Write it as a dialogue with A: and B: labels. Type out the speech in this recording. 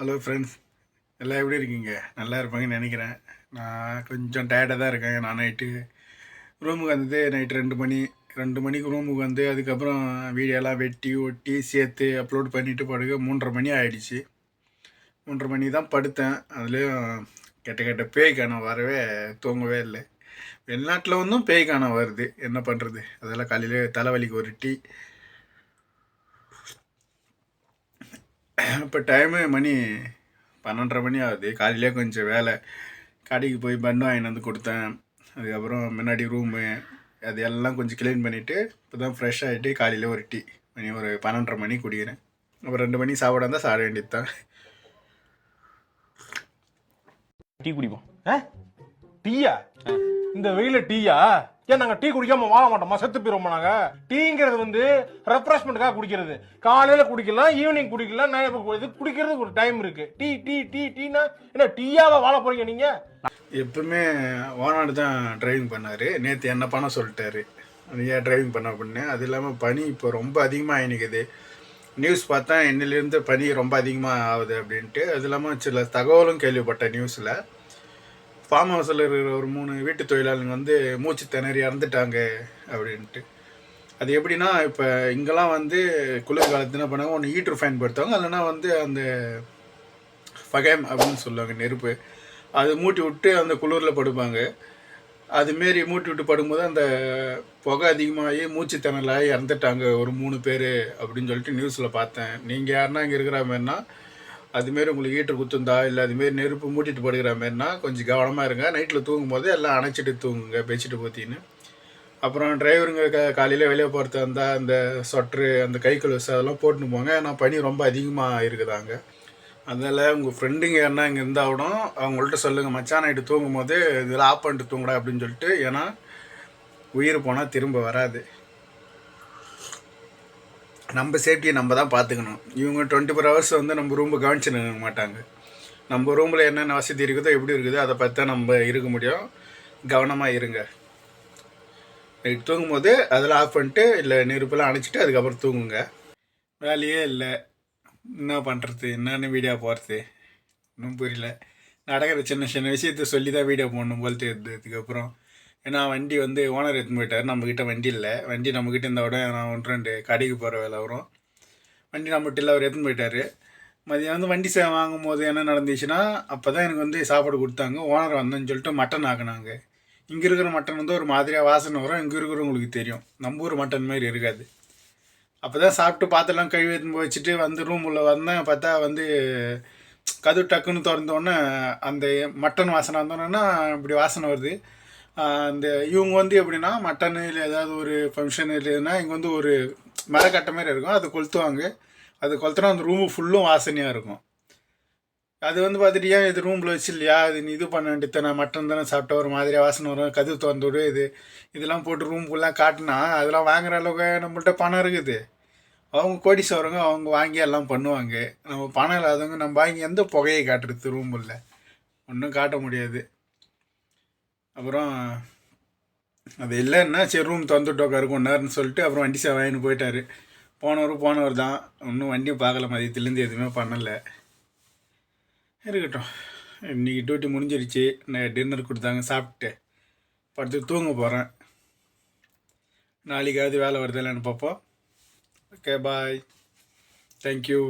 A: Hello friends எல்லாம் எப்படி இருக்கீங்க? நல்லா இருப்பாங்கன்னு நினைக்கிறேன். நான் கொஞ்சம் டயர்டாக தான் இருக்கேன். நான் நைட்டு ரூமுக்கு வந்தது நைட்டு ரெண்டு மணி ரெண்டு மணிக்கு ரூமுக்கு வந்து அதுக்கப்புறம் வீடியோலாம் வெட்டி ஒட்டி சேர்த்து அப்லோட் பண்ணிவிட்டு படுக்க மூன்றரை மணி ஆகிடுச்சு மூன்றரை மணி தான் படுத்தேன். அதுலேயும் கெட்ட கெட்ட பேய் காணம் வரவே தூங்கவே இல்லை. வெளிநாட்டில் வந்தும் பேய் காணம் வருது. என்ன பண்ணுறது அதெல்லாம் காலையில் தலைவலிக்கு ஒரு டீ இப்போ டைமு மணி பன்னெண்டரை மணி ஆகுது. காலையிலே கொஞ்சம் வேலை. கடைக்கு போய் பன்னு வாங்கிட்டு வந்து கொடுத்தேன். அதுக்கப்புறம் முன்னாடி ரூமு அது எல்லாம் கொஞ்சம் க்ளீன் பண்ணிவிட்டு இப்போ தான் ஃப்ரெஷ் ஆகிட்டு காலையில் ஒரு டீ மணி ஒரு பன்னெண்டரை மணி குடிக்கிறேன். அப்புறம் ரெண்டு மணி சாப்பிட இருந்தால் சாப்பிட வேண்டியது தான்
B: டீ குடிப்போம்.
C: ஆ? டீயா இந்த வெயில டீயா ஏன் நாங்க டீ குடிக்காம வாழ மாட்டோமா? செத்து போயிருவோமா நாங்க? டீங்கிறது வந்து ரெஃப்ரெஷ்மெண்ட்டுக்காக குடிக்கிறது. காலையில குடிக்கலாம் ஈவினிங் குடிக்கலாம் night இது குடிக்கிறதுக்கு ஒரு டைம் இருக்கு. டீ டீ டீ டீனா? என்ன டீயாவா வாழ போறீங்க நீங்க?
A: எப்பவுமே ஓனாடு தான் டிரைவிங் பண்ணாரு. நேற்று என்ன பண்ண சொல்லிட்டாரு. அது ஏன் டிரைவிங் பண்ண அப்படின்னு? அது இல்லாமல் பனி இப்போ ரொம்ப அதிகமாக ஆயினுக்குது நியூஸ் பார்த்தா என்னிலேருந்து பனி ரொம்ப அதிகமாக ஆகுது அப்படின்ட்டு. அது இல்லாமல் சில தகவலும் கேள்விப்பட்டேன் நியூஸில் ஃபார்ம் ஹவுஸில் இருக்கிற ஒரு மூணு வீட்டு தொழிலாளர்கள் வந்து மூச்சு திணறி இறந்துட்டாங்க அப்படின்ட்டு. அது எப்படின்னா இப்போ இங்கெல்லாம் வந்து குளிர்காலத்து என்ன பண்ணாங்க ஒன்று ஹீட்ரு பயன்படுத்துவாங்க இல்லைன்னா வந்து அந்த ஃபகேம் அப்படின்னு சொல்லுவாங்க நெருப்பு. அது மூட்டி விட்டு அந்த குளிரில் படுப்பாங்க. அதுமாரி மூட்டி விட்டு படும்போது அந்த புகை அதிகமாகி மூச்சு திணலாகி இறந்துட்டாங்க ஒரு மூணு பேர் அப்படின்னு சொல்லிட்டு நியூஸில் பார்த்தேன். நீங்கள் யாருன்னா இங்கே இருக்கிற மாதிரினா அதுமாரி உங்களுக்கு ஹீட்டர் குத்துந்தா இல்லை அதுமாரி நெருப்பு மூட்டிட்டு படுக்கிற மாதிரினா கொஞ்சம் கவனமாக இருங்க. நைட்டில் தூங்கும் போது எல்லாம் அணைச்சிட்டு தூங்குங்க பெட்ஷீட்டு போத்தின்னு. அப்புறம் டிரைவருங்க க காலையில் வெளியே போகிறது இருந்தால் அந்த சொட்ரு அந்த கை கழுவுஸ் அதெல்லாம் போட்டுன்னு போங்க. ஏன்னா பனி ரொம்ப அதிகமாக இருக்குதாங்க அதனால் உங்கள் ஃப்ரெண்டுங்க யாருன்னா இங்கே இருந்தால் கூட அவங்கள்ட்ட சொல்லுங்கள் மச்சான் நைட்டு தூங்கும் போது இதில் ஆஃப் பண்ணிட்டு தூங்குடா அப்படின்னு சொல்லிட்டு. ஏன்னா உயிர் போனால் திரும்ப வராது. நம்ம சேஃப்டியை நம்ம தான் பார்த்துக்கணும். இவங்க டுவெண்ட்டி ஃபோர் ஹவர்ஸ் வந்து நம்ம ரூமை கவனிச்சு நிற்க மாட்டாங்க. நம்ம ரூமில் என்னென்ன வசதி இருக்குதோ எப்படி இருக்குதோ அதை பார்த்து தான் நம்ம இருக்க முடியும். கவனமாக இருங்க. நைட் தூங்கும்போது அதில் ஆஃப் பண்ணிட்டு இல்லை நெருப்பெல்லாம் அணைச்சிட்டு அதுக்கப்புறம் தூங்குங்க. வேலையே இல்லை. என்ன பண்ணுறது என்னென்னு வீடியோ போடுறது? ஒன்றும் புரியல. நடக்கிற சின்ன சின்ன விஷயத்த சொல்லி தான் வீடியோ போடணும் போல் தெரியுது. அதுக்கப்புறம் ஏன்னா வண்டி வந்து ஓனர் எடுத்துன்னு போயிட்டார். நம்மக்கிட்ட வண்டி இல்லை. வண்டி நம்மக்கிட்ட இருந்த விட நான் ஒன்று ரெண்டு கடைக்கு போகிற வேலை வரும். வண்டி நம்மகிட்ட இல்லை அவர் எடுத்துன்னு போயிட்டார். மதியம் வந்து வண்டி சே வாங்கும் போது என்ன நடந்துச்சுன்னா அப்போ தான் எனக்கு வந்து சாப்பாடு கொடுத்தாங்க. ஓனர் வந்தேன்னு சொல்லிட்டு மட்டன் ஆக்குனாங்க. இங்கே இருக்கிற மட்டன் வந்து ஒரு மாதிரியாக வாசனை வரும். இங்கே இருக்கிறவங்களுக்கு தெரியும். நம்ம ஊர் மட்டன் மாதிரி இருக்காது. அப்போ தான் சாப்பிட்டு பாத்திரலாம் கழுவி எடுத்துன்னு போய் வச்சுட்டு வந்து ரூம் உள்ள வந்தேன். பார்த்தா வந்து கதவு டக்குன்னு திறந்தோடனே அந்த மட்டன் வாசனை வந்தோன்னா இப்படி வாசனை வருது. அந்த இவங்க வந்து எப்படின்னா மட்டன் இல்லை ஏதாவது ஒரு ஃபங்க்ஷன் இல்லைன்னா இங்கே வந்து ஒரு மரக்கட்டை மாதிரி இருக்கும். அது கொளுத்துவாங்க. அது கொளுத்துனா அந்த ரூமு ஃபுல்லும் வாசனையாக இருக்கும். அது வந்து பார்த்துட்டு ஏன் இது ரூமில் வச்சு இல்லையா இது நீ இது பண்ண வேண்டியது நான் மட்டன் தானே சாப்பிட்ட ஒரு மாதிரியாக வாசனை வரும். கதவு திறந்து விடு இது இதெல்லாம் போட்டு ரூம் ஃபுல்லாக காட்டினா அதெல்லாம் வாங்குற அளவுக்கு நம்மள்ட்ட பணம் இருக்குது. அவங்க கோடி கோடீஸ்வரங்க அவங்க வாங்கி எல்லாம் பண்ணுவாங்க. நம்ம பணம் இல்லாதவங்க நம்ம வாங்கி எந்த புகையை காட்டுறது ரூமில் ஒன்றும் காட்ட முடியாது. அப்புறம் அது இல்லைன்னா சரி ரூம் திறந்துட்டு உட்காரு நேரம்னு சொல்லிட்டு அப்புறம் வண்டி சே வாங்கின்னு போயிட்டாரு. போனவர் போனவர் தான். ஒன்றும் வண்டியும் பார்க்கல மதியத்துலேருந்து எதுவுமே பண்ணலை. இருக்கட்டும். இன்றைக்கி டியூட்டி முடிஞ்சிருச்சு. நான் டின்னர் கொடுத்தாங்க சாப்பிட்டு படுத்து தூங்க போகிறேன் நாளைக்காவது வேலை வருதா இல்லைன்னு பார்ப்போம். Okay bye thank you